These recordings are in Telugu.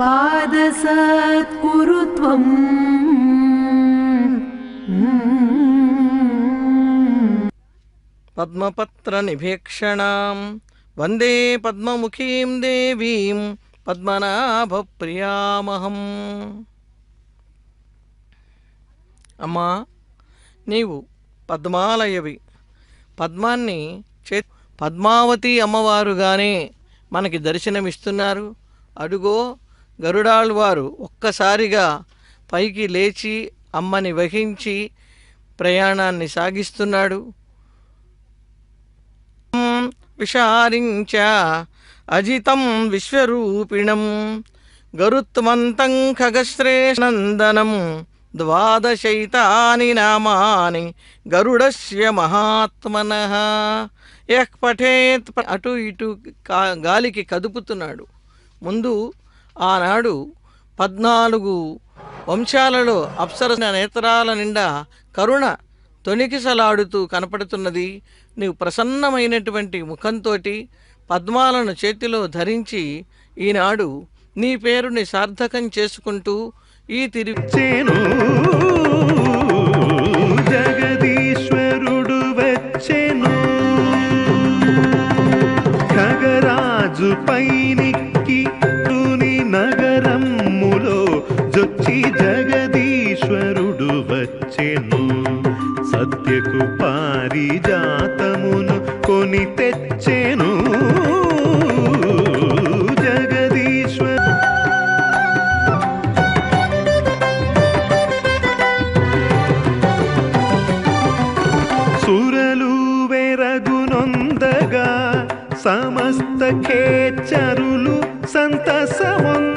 पादसत्कुरु त्वम् పద్మపత్రనిభీక్షణాం వందే పద్మముఖీం దేవీం పద్మనాభప్రియామహం అమ్మా నీవు పద్మాలయవి పద్మాన్ని చే పద్మావతి అమ్మవారుగానే మనకి దర్శనమిస్తున్నారు అడుగో గరుడాళ్వారు ఒక్కసారిగా పైకి లేచి అమ్మని వహించి ప్రయాణాన్ని సాగిస్తున్నాడు. విషారించ అజితం విశ్వరూపిణం గరుత్మంతం ఖగశ్రేషనందనం ద్వాదశైతాని నామాని గరుడస్య మహాత్మన. యః పఠేత్ అటు ఇటు కా- గాలికి కదుపుతున్నాడు. ముందు ఆనాడు పద్నాలుగు వంశాలలో అప్సర నేత్రాల నిండా కరుణ తొణికిసలాడుతూ కనపడుతున్నది. నీవు ప్రసన్నమైనటువంటి ముఖంతో పద్మాలను చేతిలో ధరించి ఈనాడు నీ పేరుని సార్థకం చేసుకుంటూ ఈ తిరిగి జగదీశ్వరుడు వచ్చెను. ఖగరాజు జొచ్చి జగదీశ్వరుడు వచ్చెను. సత్యకు పారిజాతమును కొని తెచ్చెను. జగదీశ్వరు సురలు వెరగునొందగా సమస్త ఖేచరులు సంతసమొందగా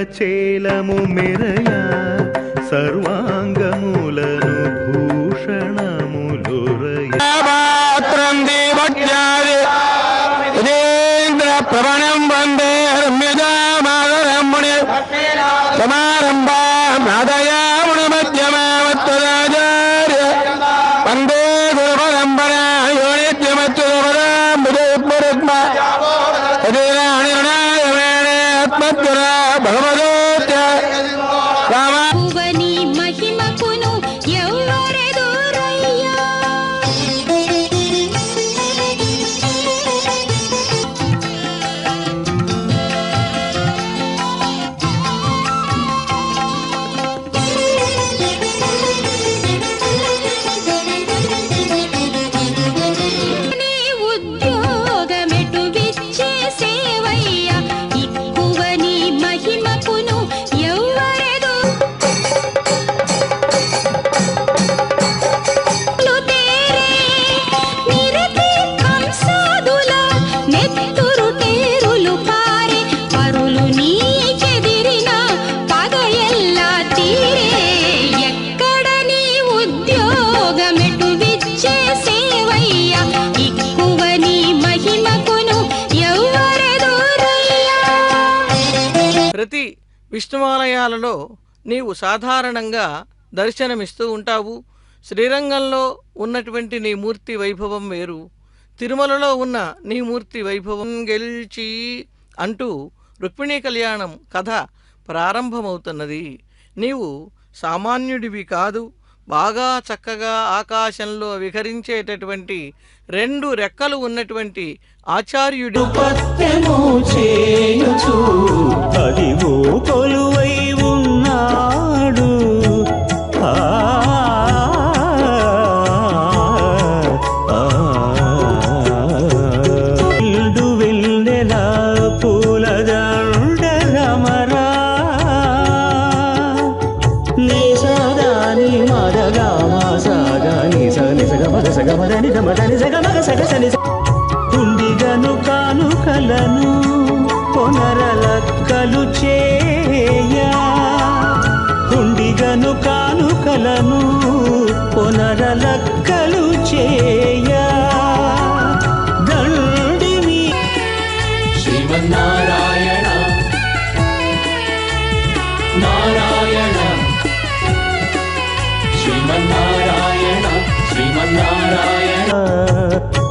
కనక చేలము మెరయ సర్వాంగములను భూషణములురయ పాత్రం దేవజ్ఞాది ప్రవణం వందే రమ్యజామాదరం ముని సమారంభా ഭഗവാൻ విష్ణువాలయాలలో నీవు సాధారణంగా దర్శనమిస్తూ ఉంటావు. శ్రీరంగంలో ఉన్నటువంటి నీ మూర్తి వైభవం వేరు. తిరుమలలో ఉన్న నీ మూర్తి వైభవం గెలిచి అంటూ రుక్మిణీ కళ్యాణం కథ ప్రారంభమవుతున్నది. నీవు సామాన్యుడివి కాదు. బాగా చక్కగా ఆకాశంలో విహరించేటటువంటి రెండు రెక్కలు ఉన్నటువంటి ఆచార్యుడు సగసని తుండిగను కానుకలను కొనరలక్కలు చేయా. తుండిగను కానుకలను కొనరలక్కలు చేయా. దండివి శ్రీమన్నారాయణ. నారాయణ. శ్రీమన్నారాయణ శ్రీమన్నారాయణ.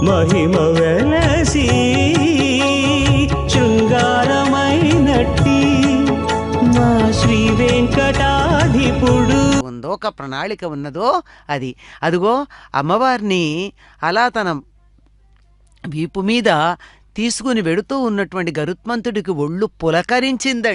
మహిమ వెలసి శృంగారమైనట్టి. మా శ్రీ వెంకటాధిపుడు. ఉందో ఒక ప్రణాళిక ఉన్నదో అది. అదిగో అమ్మవారిని అలా తన వీపు మీద తీసుకుని వెడుతూ ఉన్నటువంటి గరుత్మంతుడికి ఒళ్ళు పులకరించిందండి.